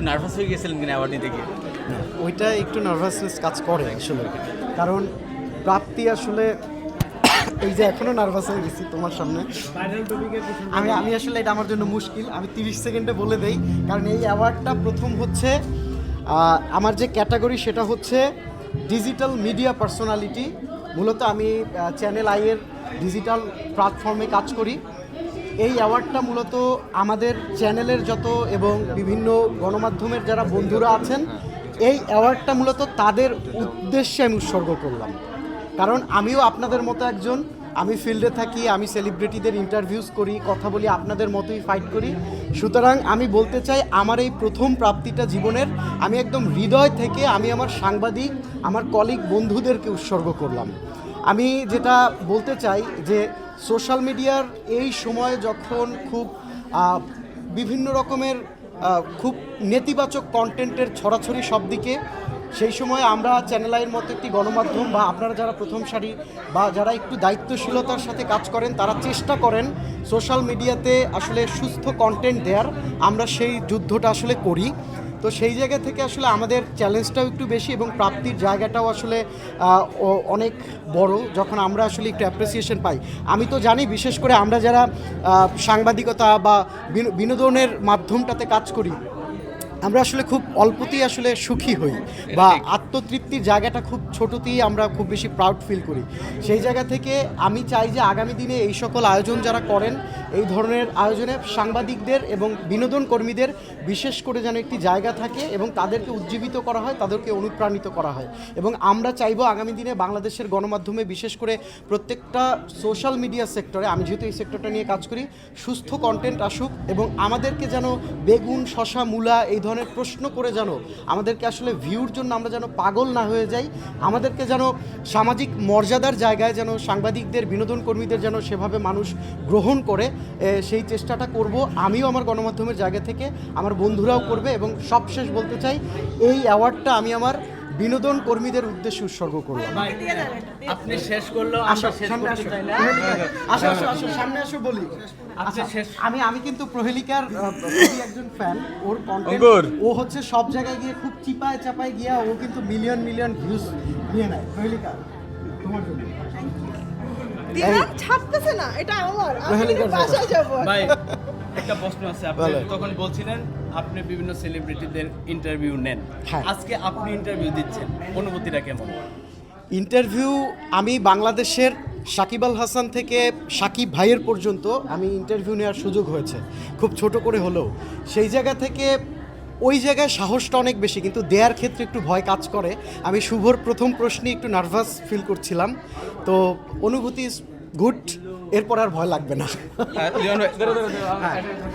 একটু নার্ভাস হয়ে গেছিলেন কিনা অ্যাওয়ার্ড নিতে গিয়ে? ওইটা একটু নার্ভাসনেস কাজ করে আসলে। কারণ প্রাপ্তি আসলে এই যে এখনও নার্ভাস হয়ে গেছি তোমার সামনে। আমি আমি আসলে এটা আমার জন্য মুশকিল। আমি তিরিশ সেকেন্ডে বলে দেই। কারণ এই অ্যাওয়ার্ডটা প্রথম হচ্ছে আমার যে ক্যাটাগরি সেটা হচ্ছে ডিজিটাল মিডিয়া পার্সোনালিটি মূলত আমি চ্যানেল আইয়ের ডিজিটাল প্ল্যাটফর্মে কাজ করি। এই অ্যাওয়ার্ডটা মূলত আমাদের চ্যানেলের যত এবং বিভিন্ন গণমাধ্যমের যারা বন্ধুরা আছেন, এই অ্যাওয়ার্ডটা মূলত তাদের উদ্দেশ্যে আমি উৎসর্গ করলাম। কারণ আমিও আপনাদের মতো একজন, আমি ফিল্ডে থাকি, আমি সেলিব্রিটিদের ইন্টারভিউস করি, কথা বলি, আপনাদের মতোই ফাইট করি। সুতরাং আমি বলতে চাই, আমার এই প্রথম প্রাপ্তিটা জীবনের, আমি একদম হৃদয় থেকে আমি আমার সাংবাদিক, আমার কলিগ বন্ধুদেরকে উৎসর্গ করলাম। আমি যেটা বলতে চাই যে সোশ্যাল মিডিয়ার এই সময় যখন খুব বিভিন্ন রকমের খুব নেতিবাচক কন্টেন্টের ছড়াছড়ি সব দিকে সেই সময় আমরা চ্যানেল আইয়ের মতো একটি গণমাধ্যম বা আপনারা যারা প্রথম সারি বা যারা একটু দায়িত্বশীলতার সাথে কাজ করেন, তারা চেষ্টা করেন সোশ্যাল মিডিয়াতে আসলে সুস্থ কন্টেন্ট দেওয়ার আমরা সেই যুদ্ধটা আসলে করি। তো সেই জায়গা থেকে আসলে আমাদের চ্যালেঞ্জটাও একটু বেশি এবং প্রাপ্তির জায়গাটাও আসলে অনেক বড় যখন আমরা আসলে একটু অ্যাপ্রিসিয়েশন পাই। আমি তো জানি বিশেষ করে আমরা যারা সাংবাদিকতা বা বিনো- বিনোদনের মাধ্যমটাতে কাজ করি আমরা আসলে খুব অল্পতেই আসলে সুখী হই বা আত্মতৃপ্তির জায়গাটা খুব ছোটতেই আমরা খুব বেশি প্রাউড ফিল করি। সেই জায়গা থেকে আমি চাই যে আগামী দিনে এই সকল আয়োজন যারা করেন, এই ধরনের আয়োজনে সাংবাদিকদের এবং বিনোদন কর্মীদের বিশেষ করে যেন একটি জায়গা থাকে এবং তাদেরকে উজ্জীবিত করা হয়, তাদেরকে অনুপ্রাণিত করা হয় এবং আমরা চাইব আগামী দিনে বাংলাদেশের গণমাধ্যমে বিশেষ করে প্রত্যেকটা সোশ্যাল মিডিয়া সেক্টরে আমি যেহেতু এই সেক্টরটা নিয়ে কাজ করি, সুস্থ কন্টেন্ট আসুক এবং আমাদেরকে যেন বেগুন শশা মূলা এই ধরনের প্রশ্ন করে যেন আমাদেরকে আসলে ভিউর জন্য আমরা যেন পাগল না হয়ে যাই, আমাদেরকে যেন সামাজিক মর্যাদার জায়গায় যেন সাংবাদিকদের, বিনোদন কর্মীদের যেন সেভাবে মানুষ গ্রহণ করে সেই চেষ্টাটা করব। আমিও আমার গণমাধ্যমের জায়গা থেকে, আমার বন্ধুরাও করবে এবং সবশেষ বলতে চাই, এই অ্যাওয়ার্ডটা আমি আমার বিনোদন কর্মীদের উদ্দেশ্যে উৎসর্গ করলাম আপনি শেষ করল আসো সামনে আসো। আসো আসো আসো সামনে আসো বলি। আচ্ছা শেষ- আমি আমি কিন্তু প্রহেলিকার একজন ফ্যান ওর কন্টেন্ট ও হচ্ছে সব জায়গায় গিয়ে খুব চিপায় চাপায় গিয়া ও কিন্তু মিলিয়ন মিলিয়ন ভিউজ নিয়ে নেয়। প্রহেলিকা তোমার জন্য। দিদা ছাপতেছে না এটা আমার আমি প্রহেলিকার বাসায় ভাই একটা প্রশ্ন আছে আপনি তখন বলছিলেন আপনি বিভিন্ন সেলিব্রিটিদের ইন্টারভিউ নেন। হ্যাঁ। আজকে আপনি ইন্টারভিউ দিচ্ছেন অনুভূতিটা কেমন? ইন্টারভিউ আমি বাংলাদেশের সাকিব আল হাসান থেকে সাকিব ভাইয়ের পর্যন্ত আমি ইন্টারভিউ নেওয়ার সুযোগ হয়েছে খুব ছোট করে হলেও। সেই জায়গা থেকে ওই জায়গায় সাহসটা অনেক বেশি কিন্তু দেয়ার ক্ষেত্রে একটু ভয় কাজ করে। আমি শুভর প্রথম প্রশ্নে একটু নার্ভাস ফিল করছিলাম। তো অনুভূতি গুড এরপর আর ভয় লাগবে না।